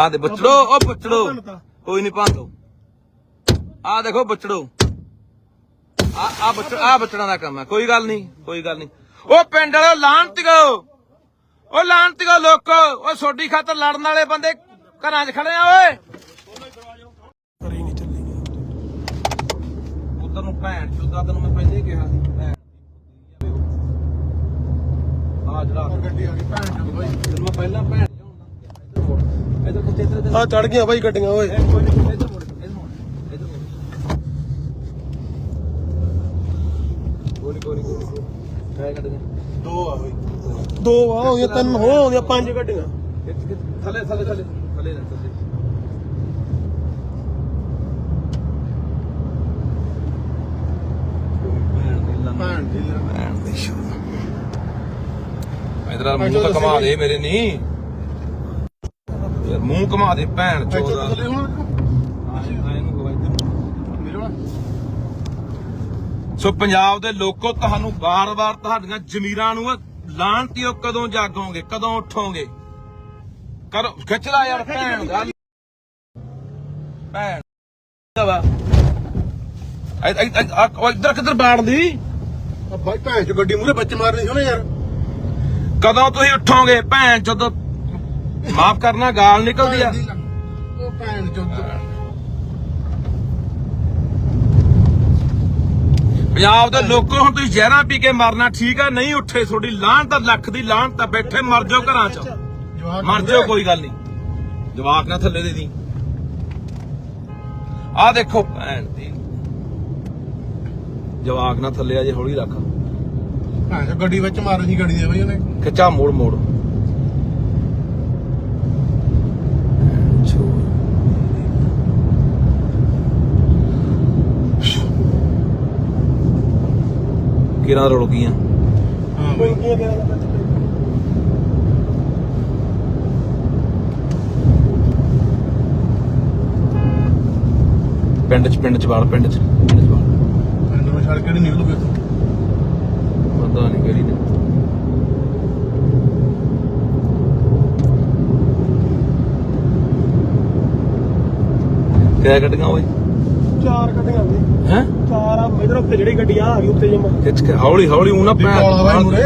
ਆ ਦੇ ਬਚੜੋ ਉਹ ਬਚੜੋ। ਕੋਈ ਨਹੀਂ ਭਾਂਦੋ ਆ ਦੇਖੋ ਬਚੜੋ। ਆ ਆ ਬਚੜ ਆ ਬਚੜਾਂ ਦਾ ਕੰਮ ਹੈ ਕੋਈ ਗੱਲ ਨਹੀਂ ਕੋਈ ਗੱਲ ਨਹੀਂ ਉਹ ਪਿੰਡ ਵਾਲੇ ਲਾਂਤੀਓ ਉਹ ਲਾਂਤੀਓ ਲੋਕੋ। ਉਹ ਸੋਡੀ ਖਾਤਰ ਲੜਨ ਵਾਲੇ ਬੰਦੇ ਘਰਾਂ 'ਚ ਖੜੇ ਆ ਓਏ। ਉਧਰ ਨੂੰ ਭੈਣ ਚੋਦਾ ਤੈਨੂੰ ਮੈਂ ਪਹਿਲੇ ਹੀ ਕਿਹਾ ਸੀ। ਭੈਣ ਆ ਜਿਹੜਾ ਗੱਡੀ ਆ ਗਈ ਭੈਣ ਚੋਦ। ਬਾਈ ਤੈਨੂੰ ਮੈਂ ਪਹਿਲਾਂ ਭੈਣ ਆ ਚੜ ਗਈਆਂ ਬਾਈ ਗੱਡੀਆਂ ਓਏ। ਦੋ ਆ ਬਾਈ। ਦੋ ਆ ਹੋਈਆਂ ਤਿੰਨ ਹੋ ਹੋਈਆਂ ਪੰਜ ਗੱਡੀਆਂ। ਥੱਲੇ ਥੱਲੇ ਥੱਲੇ ਥੱਲੇ ਨਾ ਥੱਲੇ। ਭੈਣ ਦੀ ਭੈਣ ਦੀ ਸ਼ੋ ਇਧਰ ਮੂੰਹ ਤਾਂ ਘਮਾ ਦੇ ਮੇਰੇ ਨਹੀਂ ਯਾਰ ਮੂੰਹ ਘਮਾ ਦੇ ਭੈਣ ਚੋਦਾ ਸੋ ਪੰਜਾਬ ਦੇ ਲੋਕੋ ਤੁਹਾਨੂੰ ਵਾਰ-ਵਾਰ ਤੁਹਾਡੀਆਂ ਜ਼ਮੀਰਾਂ ਨੂੰ ਲਾਂਤੀਓ ਕਦੋਂ ਜਾਗੋਗੇ ਕਦੋਂ ਉਠੋਗੇ? ਕਰੋ ਖਿੱਚ ਲਾ ਯਾਰ ਭੈਣ ਦਾ ਭੈਣ। ਦਾ ਵਾ ਇੱਧਰ ਕਿੱਧਰ ਬਾੜਦੀ ਆ ਬਾਈ ਭੈਣ ਚ ਗੱਡੀ ਮੂਰੇ ਬੱਚ ਮਾਰਨੀ ਸੀ ਨਾ ਯਾਰ। ਕਦੋਂ ਤੁਸੀਂ ਉਠੋਗੇ? ਭੈਣ ਜਦੋਂ ਮਾਫ ਕਰਨਾ ਗਾਲ ਨਿਕਲਦੀ ਆ। ਉਹ ਭੈਣ ਪੰਜਾਬ ਦੇ ਲੋਕੋ ਹੁਣ ਤੁਸੀਂ ਜ਼ਹਿਰਾਂ ਪੀ ਕੇ ਮਰਨਾ ਠੀਕ ਆ ਨਹੀਂ ਉੱਠੇ ਤੁਹਾਡੀ ਲਾਹਣ ਤਾਂ ਲੱਖ ਦੀ ਲਾਹਣ ਤਾਂ ਬੈਠੇ ਮਰ ਜਾਓ ਘਰਾਂ 'ਚ। ਮਰ ਜਾਓ ਕੋਈ ਗੱਲ ਨਹੀਂ। ਜਵਾਕ ਨਾ ਥੱਲੇ ਦੇ ਦੀ। ਆ ਦੇਖੋ ਭੈਣ ਦੀ। ਜਵਾਕ ਨਾ ਥੱਲੇ ਆ ਜੇ ਹੌਲੀ ਰੱਖ। ਗੱਡੀ ਵਿੱਚ ਮਾਰਨੀ ਸੀ ਗੱਡੀ ਦੇ ਬਾਈ ਉਹਨੇ। ਖਿੱਚਾ ਮੋੜ ਮੋੜ। ਕਿਰਾਂ ਰੋਲ ਗਈਆਂ। ਹਾਂ ਬਾਈ। ਪਿੰਡ ਚ ਪਿੰਡ ਚ ਵਾਲ ਪਿੰਡ ਚ ਪਿੰਡ ਚ ਵਾਲ ਪਿੰਡ ਵਿੱਚ ਨਿਕਲੂਗੇ ਪਤਾ ਨਹੀਂ ਕਿਹੜੀ ਨੇ ਕਿਆ ਗੱਡੀਆਂ ਓਏ? ਚਾਰ ਗੱਡੀਆਂ ਬਾਈ ਹੈ? ਚਾਰ ਆ ਇਧਰ ਉੱਤੇ ਜਿਹੜੀ ਗੱਡੀ ਆ ਆ ਗਈ ਉੱਤੇ ਜਮਾ। ਖਿੱਚ ਕੇ ਹੌਲੀ ਹੌਲੀ ਉਹਨਾਂ ਵੀ ਕਾਲਾ ਵਾ ਮੂਹਰੇ।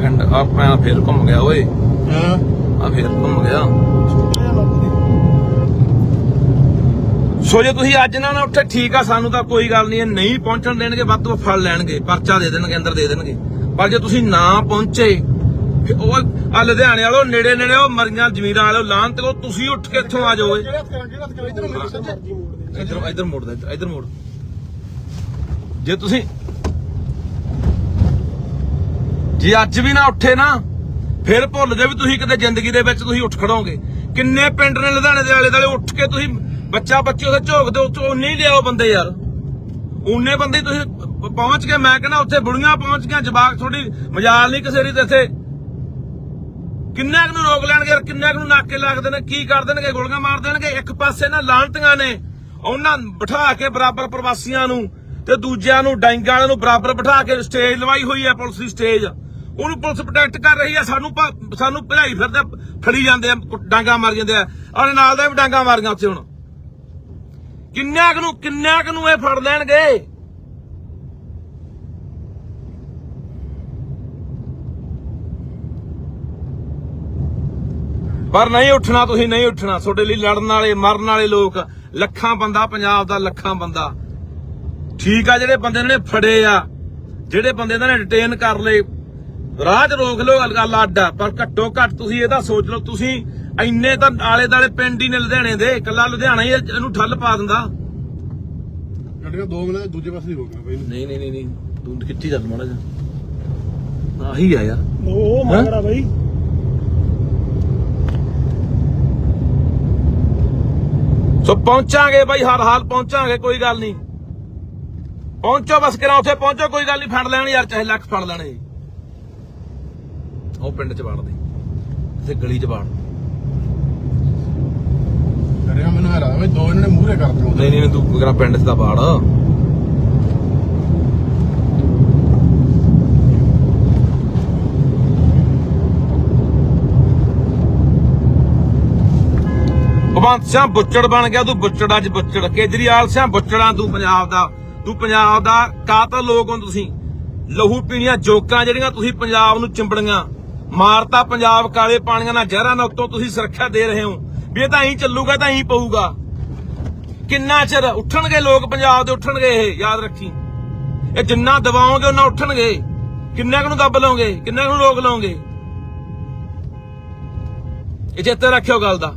ਪਿੰਡ ਆ ਪੈਣਾ ਫੇਰ ਘੁੰਮ ਗਿਆ ਓਏ। ਹਾਂ। ਆ ਫੇਰ ਘੁੰਮ ਗਿਆ। ਸੋ ਜੇ ਤੁਸੀਂ ਅੱਜ ਨਾ ਨਾ ਉੱਠੇ ਠੀਕ ਆ ਸਾਨੂੰ ਤਾਂ ਕੋਈ ਗੱਲ ਨਹੀਂ ਇਹ ਨਹੀਂ ਪਹੁੰਚਣ ਦੇਣਗੇ ਵੱਧ ਤੋਂ ਫੜ ਲੈਣਗੇ ਪਰਚਾ ਦੇ ਦੇਣਗੇ ਅੰਦਰ ਦੇ ਦੇਣਗੇ। ਪਰ ਜੇ ਤੁਸੀਂ ਨਾ ਪਹੁੰਚੇ ਉਹ ਆ ਲੁਧਿਆਣੇ ਵਾਲੋ ਨੇੜੇ ਨੇੜੇ ਉਹ ਮਰੀਆਂ ਜ਼ਮੀਰਾਂ ਵਾਲੋ ਲਾਹਨ ਤੇ ਤੁਸੀਂ ਉੱਠ ਕੇ ਇੱਥੋਂ ਆ ਜਾਓ ਇਧਰ ਇਧਰ ਮੋੜ ਦੇ ਇੱਧਰ- ਮੋੜ। ਜੇ ਤੁਸੀਂ ਜੇ ਅੱਜ ਵੀ ਨਾ ਉੱਠੇ ਨਾ ਫਿਰ ਭੁੱਲ ਜਾਓ ਵੀ ਤੁਸੀਂ ਕਿਤੇ ਜ਼ਿੰਦਗੀ ਦੇ ਵਿੱਚ ਤੁਸੀਂ ਉੱਠ ਖੜੋਗੇ। ਕਿੰਨੇ ਪਿੰਡ ਨੇ ਲੁਧਿਆਣੇ ਦੇ ਆਲੇ ਦੁਆਲੇ ਉੱਠ ਕੇ ਤੁਸੀਂ ਬੱਚਾ ਬੱਚੀ ਉਹਦੇ ਝੋਕਦੇ ਉੱਥੇ ਉਹ ਨਹੀਂ ਲਿਆਓ ਬੰਦੇ ਯਾਰ। ਉਨੇ ਬੰਦੇ ਤੁਸੀਂ ਪਹੁੰਚ ਕੇ ਮੈਂ ਕਹਿੰਦਾ ਉੱਥੇ ਬੁੜੀਆਂ ਪਹੁੰਚ ਗਈਆਂ, ਜਵਾਕ ਥੋੜੀ ਮਜਾਲ ਨਹੀਂ ਕਿਸੇ ਦੀ ਇੱਥੇ। ਕਿੰਨਾ ਕੁ ਨੂੰ ਰੋਕ ਲੈਣਗੇ ਯਾਰ ਕਿੰਨਾ ਕੁ ਨੂੰ ਨਾਕੇ ਲੱਗਦੇ ਨੇ ਕੀ ਕਰ ਦੇਣਗੇ, ਗੋਲੀਆਂ ਮਾਰ ਦੇਣਗੇ, ਇੱਕ ਪਾਸੇ ਨਾ ਲਾਂਟੀਆਂ ਨੇ, ਉਹਨਾਂ ਬਿਠਾ ਕੇ ਬਰਾਬਰ ਪ੍ਰਵਾਸੀਆਂ ਨੂੰ ਤੇ ਦੂਜਿਆਂ ਨੂੰ, ਡਾਂਗਾਂ ਵਾਲਿਆਂ ਨੂੰ ਬਰਾਬਰ ਬਿਠਾ ਕੇ ਸਟੇਜ ਲਵਾਈ ਹੋਈ ਹੈ ਪੁਲਿਸ ਦੀ ਸਟੇਜ। ਉਹਨੂੰ ਪੁਲਿਸ ਪ੍ਰੋਟੈਕਟ ਕਰ ਰਹੀ ਹੈ, ਸਾਨੂੰ ਸਾਨੂੰ ਭਜਾਈ ਫਿਰਦੇ, ਫੜੀ ਜਾਂਦੇ ਆ, ਕੁ- ਡਾਂਗਾਂ ਮਾਰ ਜਾਂਦੇ ਆ। ਔਰ ਨਾਲ ਦਾ ਵੀ ਡਾਂਗਾਂ ਮਾਰੀਆਂ ਉੱਥੇ ਹੁਣ। ਕਿੰਨਾ ਕੁ ਨੂੰ ਕਿੰਨਾ ਕੁ ਨੂੰ ਇਹ ਫੜ ਲੈਣਗੇ? ਪਰ ਨਹੀਂ ਉੱਠਣਾ, ਤੁਸੀਂ ਨਹੀਂ ਉੱਠਣਾ। ਤੁਹਾਡੇ ਲਈ ਲੜਨ ਵਾਲੇ, ਮਰਨ ਵਾਲੇ ਲੋਕ, ਲੱਖਾਂ ਬੰਦਾ, ਪੰਜਾਬ ਦਾ ਲੱਖਾਂ ਬੰਦਾ। ਠੀਕ ਆ, ਜਿਹੜੇ ਬੰਦੇ ਨੇ ਫੜੇ ਆ, ਜਿਹੜੇ ਬੰਦੇ ਇਹਨਾਂ ਨੇ ਡਿਟੇਨ ਕਰ ਲਏ। ਰਾਹ 'ਚ ਰੋਕ ਲਓ, ਗੱਲ- ਗੱਲ ਅੱਡ ਆ, ਪਰ ਘੱਟੋ ਘੱਟ ਤੁਸੀਂ ਇਹਦਾ ਸੋਚ ਲਓ, ਤੁਸੀਂ ਇੰਨੇ ਤਾਂ ਆਲੇ ਦਾਲੇ ਪਿੰਡ ਹੀ ਨੇ ਲੁਧਿਆਣੇ ਦੇ ਇਕੱਲਾ ਲੁਧਿਆਣਾ ਹੀ ਇਹਨੂੰ ਠੱਲ ਪਾ ਦਿੰਦਾ। ਗੱਡੀਆਂ ਦੋ ਮਿੰਟ ਦੂਜੇ ਪਾਸੇ ਹੀ ਹੋ ਗਈਆਂ ਬਾਈ। ਨਹੀਂ ਨਹੀਂ ਨਹੀਂ ਨਹੀਂ ਤੂੰ ਕਿੱਥੇ ਚੱਲ ਮਾੜਾ ਜਾ ਆਹੀ ਆ ਯਾਰ। ਉਹ ਮਗਰਾ ਬਾਈ। ਸੋ ਪਹੁੰਚਾਂਗੇ ਬਾਈ ਹਰ ਹਾਲ ਪਹੁੰਚਾਂਗੇ ਕੋਈ ਗੱਲ ਨਹੀਂ। ਪਹੁੰਚੋ ਬਸ ਕਿਰਾ ਉੱਥੇ ਪਹੁੰਚੋ ਕੋਈ ਗੱਲ ਨਹੀਂ ਫੜ ਲੈਣ ਯਾਰ ਚਾਹੇ ਲੱਖ ਫੜ ਲੈਣੇ ਉਹ ਪਿੰਡ ਚ ਵੜਦੇ। ਇੱਥੇ ਗਲੀ ਚ ਵੜ ਰਿਹਾ ਮੈਨੂੰ ਹੈਰਾ ਵੀ ਦੋ ਇਹਨਾਂ ਨੇ ਮੂਹਰੇ ਕਰ ਦਿੱਤੇ। ਨਹੀਂ ਨਹੀਂ, ਤੂੰ ਕਿਹੜਾ ਪਿੰਡ 'ਚ ਤਾਂ ਬਾੜ। ਭਗਵੰਤ ਸਿੰਘ ਬੁੱਚੜ ਬਣ ਗਿਆ, ਤੂੰ ਬੁੱਚੜ ਅੱਜ ਬੁੱਚੜ। ਕੇਜਰੀਵਾਲ ਸਿੰਘ ਬੁੱਚੜਾਂ ਤੂੰ ਪੰਜਾਬ ਦਾ। ਤੂੰ ਪੰਜਾਬ ਦਾ ਕਾਤਲ ਲੋਕ ਹੋ ਤੁਸੀਂ। ਲਹੂ ਪੀਣੀਆਂ ਜੋਕਾਂ ਜਿਹੜੀਆਂ ਤੁਸੀਂ ਪੰਜਾਬ ਨੂੰ ਚਿੰਬੜੀਆਂ। ਮਾਰਤਾ ਪੰਜਾਬ ਕਾਲੇ ਪਾਣੀਆਂ ਨਾਲ ਜ਼ਹਿਰਾਂ ਨਾਲ ਉੱਤੋਂ ਤੁਸੀਂ ਸੁਰੱਖਿਆ ਦੇ ਰਹੇ ਹੋ। ਵੀ ਇਹ ਤਾਂ ਐਂ ਚੱਲੂਗਾ, ਤਾਂ ਐਂ ਪਊਗਾ। ਕਿੰਨਾ ਚਿਰ ਉੱਠਣਗੇ ਲੋਕ ਪੰਜਾਬ ਦੇ, ਉੱਠਣਗੇ ਇਹ, ਯਾਦ ਰੱਖੀ। ਇਹ ਜਿੰਨਾ ਦਬਾਓਗੇ ਉਹਨਾਂ ਉੱਠਣਗੇ। ਕਿੰਨੇ ਕੁ ਨੂੰ ਦੱਬ ਲਓਗੇ, ਕਿੰਨੇ ਕੁ ਨੂੰ ਰੋਕ ਲਓਗੇ? ਇਹ ਚੇਤੇ ਰੱਖਿਓ ਗੱਲ ਦਾ।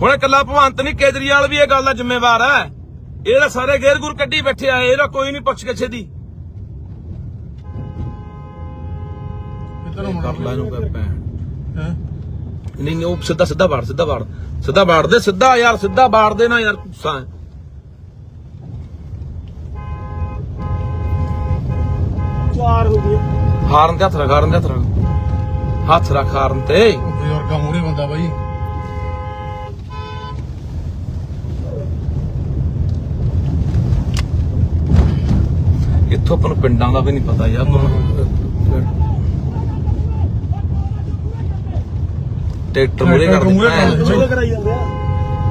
ਹੁਣ ਇਕੱਲਾ ਭਵੰਤ ਨਹੀਂ ਕੇਜਰੀਵਾਲ ਵੀ ਇਹ ਗੱਲ ਦਾ ਜ਼ਿੰਮੇਵਾਰ ਹੈ। ਇਹਦਾ ਸਾਰੇ ਗੇਰ ਗੁਰ ਕੱਢੀ ਬੈਠੇ ਆ, ਇਹਦਾ ਕੋਈ ਨਹੀਂ ਪੁੱਛ ਕੇ ਛੇਦੀ ਕਿੱਧਰ ਨੂੰ ਕਰ ਲੈ ਇਹਨੂੰ ਕਰ ਭੈਣ। ਹੈ? ਨਹੀਂ ਨਹੀਂ ਉਹ ਸਿੱਧਾ ਸਿੱਧਾ ਬਾੜ ਸਿੱਧਾ ਬਾੜ ਸਿੱਧਾ ਬਾੜ ਦੇ ਸਿੱਧਾ ਯਾਰ ਸਿੱਧਾ ਬਾੜ ਦੇ ਨਾ ਯਾਰ ਚਾਰ ਹੋ। ਗਏ ਹਾਰਨ ਤੇ ਹੱਥ ਰੱਖ ਹਾਰਨ ਤੇ ਹੱਥ ਰੱਖ। ਹੱਥ ਰੱਖ ਹਾਰਨ ਤੇ। ਬਜ਼ੁਰਗਾਂ ਬੰਦਾ ਬਾਈ। ਇੱਥੋਂ ਆਪਾਂ ਨੂੰ ਪਿੰਡਾਂ ਦਾ ਵੀ ਨਹੀਂ ਪਤਾ ਯਾਰ ਹੁਣ ਟਰੈਕਟਰ ਮੂਰੇ ਕਰ ਦਿੱਤਾ। ਕਰਾਈ ਜਾਂਦੇ ਆ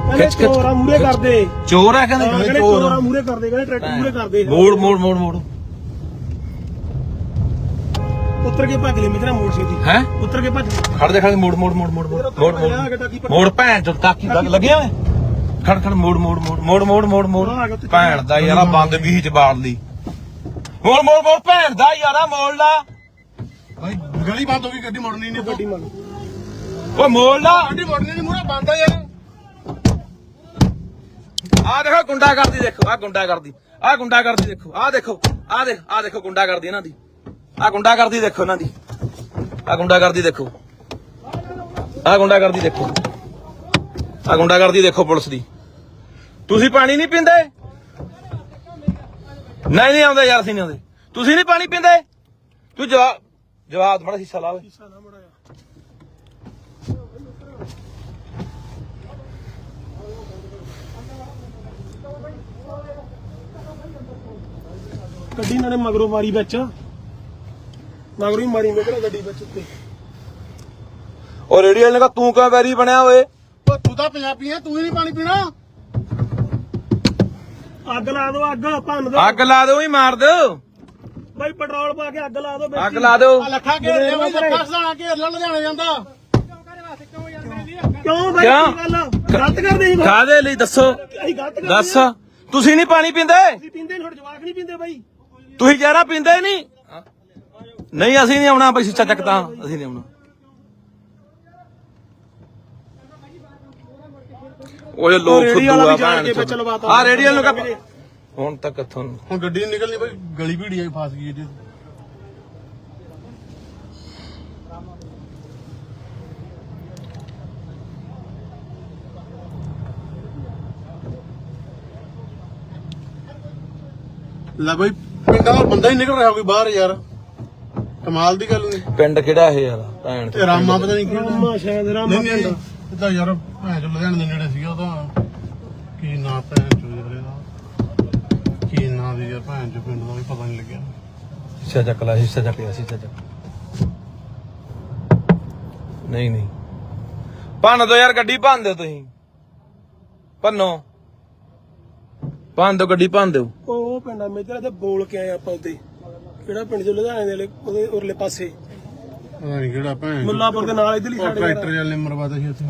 ਖਿੱਚ, ਕਹਿੰਦੇ ਖਿੱਚ। ਚੋਰਾ ਮੂਰੇ ਕਰਦੇ ਚੋਰ ਹੈ ਕਹਿੰਦੇ ਕਹਿੰਦੇ ਚੋਰ ਚੋਰਾ ਮੂਰੇ ਕਰਦੇ ਕਹਿੰਦੇ ਟਰੈਕਟਰ ਮੂਰੇ ਕਰਦੇ ਮੋੜ ਮੋੜ ਮੋੜ ਮੋੜ ਉੱਤਰ ਕੇ ਭੱਜ ਲੈ ਮੇਰਾ ਮੋੜ ਸੀ ਹੈ ਉੱਤਰ ਕੇ ਭੱਜ ਖੜ ਦੇ ਖੜ ਮੋੜ ਮੋੜ ਮੋੜ ਮੋੜ ਮੋੜ ਮੋੜ ਮੋੜ ਮੋੜ ਭੈਣ ਚੋਂ ਤਾਕੀ ਲੱਗ ਲੱਗਿਆ ਓਏ ਖੜ ਖੜ ਮੋੜ ਮੋੜ ਮੋੜ ਮੋੜ ਮੋੜ ਮੋੜ ਮੋੜ ਭੈਣ ਦਾ ਯਾਰਾ ਬੰਦ ਵੀ ਚ ਬਾੜ ਲਈ ਮੋੜ ਮੋੜ ਮੋੜ ਭੈਣ ਦਾ ਯਾਰਾ ਮੋੜ ਲਾ ਬਾਈ ਗਲੀ ਬੰਦ ਹੋ ਗਈ ਗੱਡੀ ਮੁੜਨੀ ਨਹੀਂ ਗੱਡੀ ਮੰਨ ਓ ਮੋੜ ਲਾ। ਗੱਡੀ ਮੁੜਨੀ ਨਹੀਂ ਮੂਹਰੇ ਬੰਦ ਆ ਯਾਰ ਆ ਦੇਖੋ ਗੁੰਡਾ ਕਰਦੀ ਦੇਖੋ ਆ ਗੁੰਡਾ ਕਰਦੀ ਆ ਗੁੰਡਾ ਕਰਦੀ ਦੇਖੋ ਆ ਦੇਖੋ ਆ ਦੇਖ ਆ ਦੇਖੋ ਗੁੰਡਾ ਕਰਦੀ ਇਹਨਾਂ ਦੀ। ਆ ਗੁੰਡਾ ਕਰਦੀ ਦੇਖੋ ਇਹਨਾਂ ਦੀ। ਆ ਗੁੰਡਾ ਕਰਦੀ ਦੇਖੋ। ਆ ਗੁੰਡਾ ਕਰਦੀ ਦੇਖੋ। ਆ ਗੁੰਡਾ ਕਰਦੀ ਦੇਖੋ ਪੁਲਿਸ ਦੀ। ਤੁਸੀਂ ਪਾਣੀ ਨਹੀਂ ਪੀਂਦੇ? ਨਹੀਂ ਨਹੀਂ ਆਉਂਦੇ ਯਾਰ ਅਸੀਂ ਨਹੀਂ ਆਉਂਦੇ ਤੁਸੀਂ ਨਹੀਂ ਪਾਣੀ ਪੀਂਦੇ? ਤੂੰ ਜਵਾਬ ਜਵਾਬ ਥੋੜਾ ਹਿੱਸਾ ਲਾ ਓਏ। ਗੱਡੀ ਨਾਲੇ ਮਗਰੋਂ ਮਾਰੀ ਵਿੱਚ। ਮਗਰੋਂ ਹੀ ਮਾਰੀ ਮੇਰੇ ਗੱਡੀ ਵਿੱਚ ਉੱਤੇ। ਉਹ ਰੇਡੀਓ ਨੇ ਕਹਾ ਤੂੰ ਕਿਉਂ ਵੈਰੀ ਬਣਿਆ ਓਏ? ਓ ਤੂੰ ਤਾਂ ਪੰਜਾਬੀ ਆ ਤੂੰ ਹੀ ਨਹੀਂ ਪਾਣੀ ਪੀਣਾ। ਅੱਗ ਲਾ ਦੋ ਅੱਗ ਭੰਨ ਦੋ ਅੱਗ ਲਾ ਦਿਓ ਹੀ ਮਾਰ ਦਿਓ। ਬਾਈ ਪੈਟਰੋਲ ਪਾ ਕੇ ਅੱਗ ਲਾ ਦੋ ਅੱਗ ਲਾ ਦਿਓ। ਲੱਖਾ ਘੇਰ ਲਿਆ ਬਾਈ ਲੱਖਾ ਸਦਾਣਾ ਘੇਰ ਲਿਆ ਲੁਧਿਆਣਾ ਜਾਂਦਾ। ਕਿਉਂ ਬਾਈ? ਕਿਉਂ? ਕੀ ਗੱਲ? ਗਲਤ ਕਰਦੇ ਸੀ ਕਾਦੇ ਲਈ? ਦੱਸੋ। ਅਸੀਂ ਗਲਤ ਕਰਦੇ ਦੱਸ। ਤੁਸੀਂ ਨਹੀਂ ਪਾਣੀ ਪੀਂਦੇ? ਅਸੀਂ ਪੀਂਦੇ ਨਹੀਂ ਜਵਾਕ ਨਹੀਂ ਪੀਂਦੇ ਬਾਈ। ਤੁਸੀਂ ਜ਼ਹਿਰਾ ਪੀਂਦੇ ਨਹੀਂ? ਨਹੀਂ ਅਸੀਂ ਨਹੀਂ ਆਉਣਾ ਬਈ ਸਿੱਚਾ ਚੱਕਦਾ ਅਸੀਂ ਨਹੀਂ ਆਉਣਾ। ਓਏ ਲੋਕ ਰੇਹੜੀ ਫੁੱਦੂ ਵਾਲਾ ਆ ਵੀ ਜਾਣ ਕੇ ਭੈਣ ਵਿੱਚ ਲਵਾਤਾ। ਆ ਰੇਡੀਅਲ ਨੂੰ ਕਹ ਹੁਣ ਤੱਕ ਤੁਹਾਨੂੰ ਹੁਣ ਗੱਡੀ ਨਿਕਲਣੀ ਬਾਈ ਗਲੀ ਭੀੜੀ ਆ ਫਸ ਗਈ ਜੀ ਲੈ ਬਾਈ ਪਿੰਡਾਂ ਦਾ ਬੰਦਾ ਹੀ ਨਿਕਲ ਰਿਹਾ ਕੋਈ ਬਾਹਰ ਯਾਰ। ਕਮਾਲ ਦੀ ਗੱਲ ਨਹੀਂ ਪਿੰਡ ਕਿਹੜਾ ਇਹ ਯਾਰ ਭੈਣ ਤੇ ਰਾਮਾ ਪਤਾ ਨਹੀਂ ਕਿਹੜਾ। ਰਾਮਾ ਸ਼ਾਇਦ ਰਾਮਾ ਪਿੰਡ। ਇਹ ਤਾਂ ਯਾਰ ਭੈਣ ਚੋ ਲੁਧਿਆਣੇ ਦੇ ਨੇੜੇ ਸੀਗਾ ਉਹਦਾ ਕੀ ਨਾਂ ਭੈਣ ਚੋ ਯਾਰ ਇਹਦਾ। ਕੀ ਨਾਂ ਦੀ ਯਾਰ ਭੈਣ ਚੋ ਪਿੰਡ ਦਾ ਵੀ ਪਤਾ ਨਹੀਂ ਲੱਗਿਆ। ਹਿੱਸਾ ਚੱਕ ਲੈ ਹਿੱਸਾ ਚੱਕ ਲਿਆ ਹਿੱਸਾ ਚੱਕ। ਨਹੀਂ ਨਹੀਂ। ਭੰਨ ਦੋ ਯਾਰ ਗੱਡੀ ਭੰਨ ਦਿਓ ਤੁਸੀਂ। ਭੰਨੋ। ਭੰਨ ਦਿਓ ਗੱਡੀ ਭੰਨ ਦਿਓ। ਉਹ ਪਿੰਡ ਆ ਮੇਜਰ ਤੇ ਬੋਲ ਕੇ ਆਏ ਆਪਾਂ ਉੱਤੇ। ਕਿਹੜਾ ਪਿੰਡ ਜੋ ਲੁਧਿਆਣੇ ਦੇ ਵਾਲੇ- ਉਹਦੇ ਉਰਲੇ ਪਾਸੇ। ਪਤਾ ਨਹੀਂ ਕਿਹੜਾ ਭੈਣ ਮੁੱਲਾਪੁਰ ਦੇ ਨਾਲ ਇਧਰਲੀ ਸਾਈਡ ਟਰੈਕਟਰ ਵਾਲੇ ਮਰਵਾਦਾ ਸੀ ਉੱਥੇ।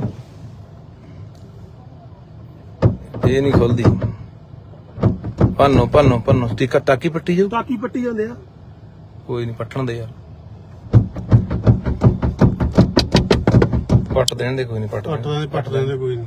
ਇਹ ਨਹੀਂ ਖੁੱਲਦੀ। ਭੰਨੋ ਭੰਨੋ ਭੰਨੋ। ਟਿਕਟ ਟਾਕੀ ਪੱਟੀ ਜਾਊ? ਟਾਕੀ ਪੱਟੀ ਜਾਂਦੇ ਆ। ਕੋਈ ਨਹੀਂ ਪੱਟਣ ਦੇ ਯਾਰ। ਪੱਟ ਦੇਣ ਦੇ ਕੋਈ ਨਹੀਂ ਪੱਟ ਦੇਣ। ਦੇ ਪੱਟ ਲੈਂਦੇ ਕੋਈ ਨਹੀਂ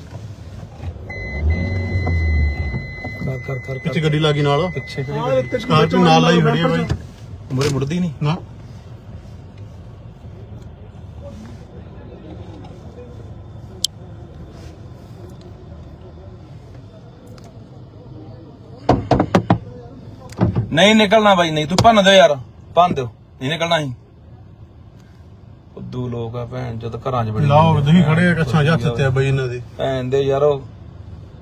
ਕਰ ਕਰ ਕਰ ਪਿੱਛੇ ਗੱਡੀ ਲੱਗੀ ਨਾਲ। ਪਿੱਛੇ ਇੱਥੇ ਸਕਾਰਪੀਓ ਨਾਲ ਲਾਈ ਖੜੀ ਆ ਬਾਈ। ਮੁਰੇ ਮੁੜਦੀ ਨਹੀਂ। ਨਾ। ਨਹੀਂ ਨਿਕਲਣਾ ਬਾਈ ਨਹੀਂ। ਤੂੰ ਭੰਨ ਦਿਓ ਯਾਰ। ਭੰਨ ਦਿਓ। ਨਹੀਂ ਨਿਕਲਣਾ ਹੀ ਉਦੋਂ ਲੋਕ ਆ ਭੈਣ ਜਦ ਘਰਾਂ 'ਚ ਬੜੇ ਲਾਓ ਤੁਸੀਂ ਖੜੇ ਆ ਕੱਛਾਂ ਹੱਥ ਤੇ ਆ ਬਾਈ ਇਹਨਾਂ ਦੇ। ਭੈਣ ਦੇ ਯਾਰ ਉਹ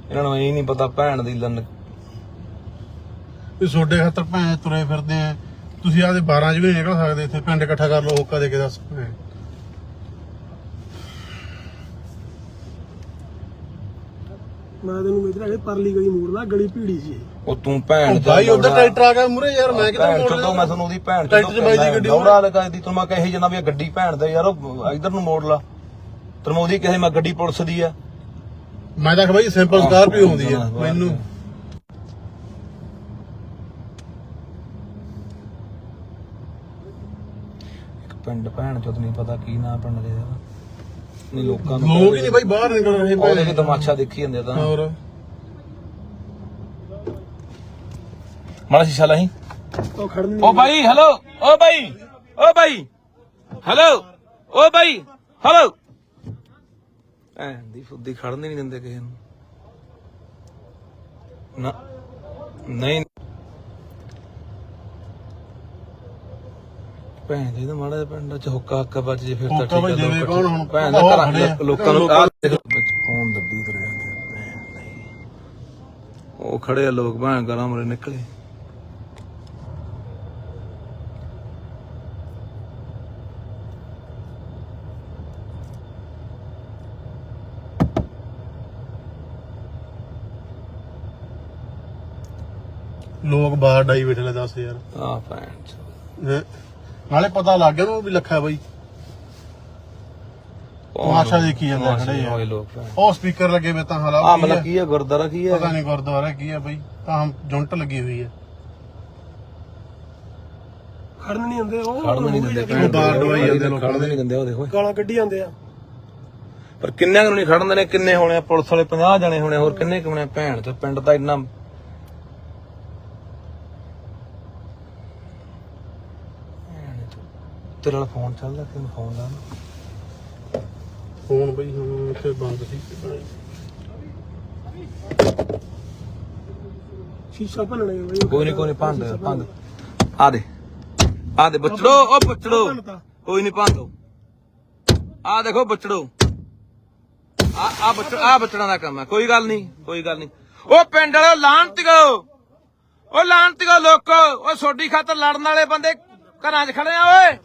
ਇਹਨਾਂ ਨੂੰ ਇਹ ਨਹੀਂ ਪਤਾ ਭੈਣ ਦੀ ਲੰਨ ਇਹ ਛੋਡੇ ਖਾਤਰ ਭੈਣ ਤੁਰੇ ਫਿਰਦੇ ਆ। ਤੁਸੀਂ ਆਦੇ 12 ਚ ਵੀ ਨਿਕਲ ਸਕਦੇ ਇੱਥੇ ਪਿੰਡ ਇਕੱਠਾ ਕਰ ਲਓ ਹੋਕਾ ਦੇ ਕੇ ਦੱਸ ਭੈਣ। ਮੈਂ ਤੈਨੂੰ ਇਧਰ ਆਲੇ ਪਰਲੀ ਗਲੀ ਮੋੜਦਾ ਗਲੀ ਭੀੜੀ ਸੀ ਇਹ। ਉਹ ਤੂੰ ਭੈਣ ਉਹ ਬਾਈ ਉਧਰ ਟਰੈਕਟਰ ਆ ਗਿਆ ਮੂਰੇ ਯਾਰ ਮੈਂ ਕਿੱਧਰ ਭੈਣ ਮੋੜ ਚੋਦੋ ਮੈਂ ਤੁਹਾਨੂੰ ਉਹਦੀ ਭੈਣ ਟਰੈਕਟਰ 'ਚ ਬਾਈ ਦੀ ਗੱਡੀ ਮੋੜ- ਦੌੜਾ ਲਗਾ ਦੀ ਤੈਨੂੰ ਮੈਂ ਕਹੇ ਜਨਾ ਵੀ ਇਹ ਗੱਡੀ ਭੈਣ ਦੇ ਯਾਰ ਉਹ ਇਧਰ ਨੂੰ ਮੋੜ ਲਾ। ਤੈਨੂੰ ਮੈਂ ਉਹਦੀ ਕਹੇ ਮੈਂ ਗੱਡੀ ਪੁਲਿਸ ਦੀ ਆ। ਮੈਂ ਤਾਂ ਕਿ ਬਾਈ ਸਿੰਪਲ ਸਕਾਰਪੀਓ ਆਉਂਦੀ ਹਾਂ, ਮੈਨੂੰ। ਇੱਕ ਪਿੰਡ ਭੈਣ ਚੋਦ ਨਹੀਂ ਪਤਾ ਕੀ ਨਾਂ ਪਿੰਡ ਦੇ ਯਾਰ ਨਹੀਂ ਲੋਕਾਂ ਨੂੰ ਲੋਕ ਹੀ ਨਹੀਂ ਬਾਈ ਬਾਹਰ ਨਿਕਲ ਰਹੇ ਉਹਦੇ ਤਮਾਸ਼ਾ ਦੇਖੀ ਜਾਂਦੇ ਤਾਂ। ਹੋਰ। ਮਾੜਾ ਸ਼ੀਸ਼ਾ ਲਾਹੀਂ। ਉਹ ਖੜਨ ਓ ਬਾਈ ਹੈਲੋ ਓ ਬਾਈ। ਓ ਬਾਈ। ਹੈਲੋ ਓ ਬਾਈ। ਹੈਲੋ ਐ ਦੀ ਫੁੱਦੀ ਖੜਨ ਹੀ ਨਹੀਂ ਦਿੰਦੇ ਕਿਸੇ ਨੂੰ ਨਾ ਨਹੀਂ ਭੈਣ ਜੀ ਦਾ ਮਾੜਾ ਪਿੰਡ ਚ ਹੁੱਕਾ ਹੱਕਾ ਵੱਜ ਜੇ ਫਿਰ ਤਾਂ ਠੀਕ ਆ ਜਾਵੇ, ਕੌਣ ਹੁਣ? ਭੈਣ ਦਾ ਘਰਾਂ ਆ। ਲੋਕਾਂ ਨੂੰ ਆਹ ਦੇਖੋ ਫੋਨ ਦੱਬੀ ਤੁਰ ਜਾਂਦੇ ਆ, ਭੈਣ ਨਹੀਂ। ਉਹ ਖੜੇ ਆ ਲੋਕ ਭੈਣ ਕਰਾਂ ਮਰੇ ਨਿਕਲੇ ਲੋਕ ਬਾਹਰ ਡਾਈ ਬੈਠੇ ਲੈ ਦੱਸ ਯਾਰ ਆ ਭੈਣ ਚੋ। ਹੈਂ। ਨਾਲੇ ਪਤਾ ਲੱਗ ਗਿਆ ਨੂੰ ਵੀ ਲੱਖਾ ਬਾਈ ਤਮਾਸ਼ਾ ਦੇਖੀ ਜਾਂਦੇ ਤਮਾਸ਼ਾ ਖੜੇ ਆ। ਹੋਏ ਲੋਕ ਭੈਣ। ਉਹ ਸਪੀਕਰ ਲੱਗੇ ਵੇ ਤਾਂ ਹਾਲਾ ਆ ਮਤਲਬ ਕੀ ਹੈ ਗੁਰਦਾਰਾ ਕੀ ਹੈ ਪਤਾ ਨਹੀਂ ਗੁਰਦੁਆਰਾ ਕੀ ਆ ਬਾਈ ਤਾਂ ਹਮ ਜੁੰਟ ਲੱਗੀ ਹੋਈ ਹੈ ਖੜਨ ਨਹੀਂ ਹੁੰਦੇ ਉਹ ਖੜਨ ਨਹੀਂ ਦਿੰਦੇ ਭੈਣ ਬਾਹਰ ਦਵਾਈ ਜਾਂਦੇ ਲੋਕਾਂ ਖੜਨ ਨਹੀਂ ਦਿੰਦੇ ਉਹ ਦੇਖੋ ਗਾਲਾਂ ਕੱਢੀ ਜਾਂਦੇ ਆ ਪਰ ਕਿੰਨੇ ਨੂੰ ਨਹੀਂ ਖੜਨ ਦੇਣੇ ਕਿੰਨੇ ਹੋਣੇ ਆ ਪੁਲਿਸ ਵਾਲੇ 50 ਜਣੇ ਹੋਣੇ ਹੋਰ ਕਿੰਨੇ ਕੁ ਹੋਣੇ ਆ? ਭੈਣ ਤੇ ਪਿੰਡ ਤਾਂ ਇੰਨਾ ਭੈਣ ਚੋ। ਤੇਰੇ ਵਾਲਾ ਫੋਨ ਚੱਲਦਾ ਤੈਨੂੰ ਫੋਨ ਲਾ ਨਾ। ਫੋਨ ਬਈ ਹੁਣ ਇੱਥੇ ਬੰਦ ਸੀ। ਸ਼ੀਸ਼ਾ ਭੰਨਣੇ ਬਈ। ਕੋਈ ਨਹੀਂ ਕੋਈ ਨਹੀਂ ਭੰਦ ਭੰਦ ਆ ਦੇ ਆ ਦੇ ਬੱਚੜੋ ਉਹ ਬੱਚੜੋ ਭੰਨਤਾ। ਕੋਈ ਨਹੀਂ ਭੰਦੋ ਆ ਦੇਖੋ ਬੱਚੜੋ ਆ ਆ ਬੱਚੜ ਆ ਬੱਚੜਾਂ ਦਾ ਕੰਮ ਹੈ ਕੋਈ ਗੱਲ ਨਹੀਂ ਕੋਈ ਗੱਲ ਨਹੀਂ ਉਹ ਪਿੰਡ ਵਾਲੇ ਲਾਂਤਿਗੋ ਉਹ ਲਾਂਤਿਗੋ ਲੋਕੋ। ਉਹ ਸੋਡੀ ਖਾਤਰ ਲੜਨ ਵਾਲੇ ਬੰਦੇ ਘਰਾਂ 'ਚ ਖੜੇ ਆ ਓਏ।